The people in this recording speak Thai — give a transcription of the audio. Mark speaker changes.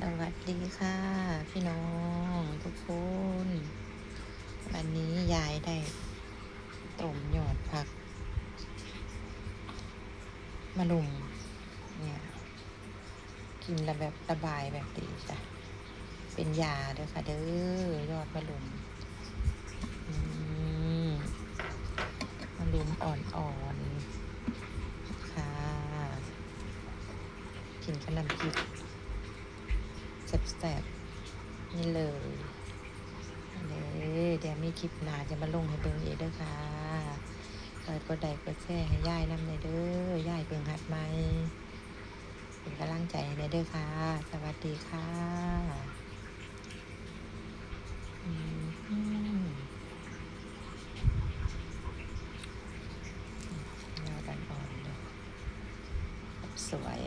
Speaker 1: สวัสดีค่ะ พี่น้องทุกคน วันนี้ยายได้ต้มยอดผักมะลุมเนี่ย กินแล้วแบบระบายแบบดีจ้ะ เป็นยาเด้อค่ะ เด้อยอดมะลุมมมะลุมอ่อนๆค่ะ กินกับน้ำพริก แซ่บๆ นี่เลยเด้อเดี๋ยวมีคลิปหนาจะมาลงให้เบิ่งอีกเด้อค่ะเปิดกดไลค์กดแชร์ให้ย่ายน้ำเลยเด้อย่ายเพิ่งหัดใหม่เป็นกำลังใจให้เด้อค่ะ สวัสดีค่ะอืมยอดอ่อนๆเลยสวย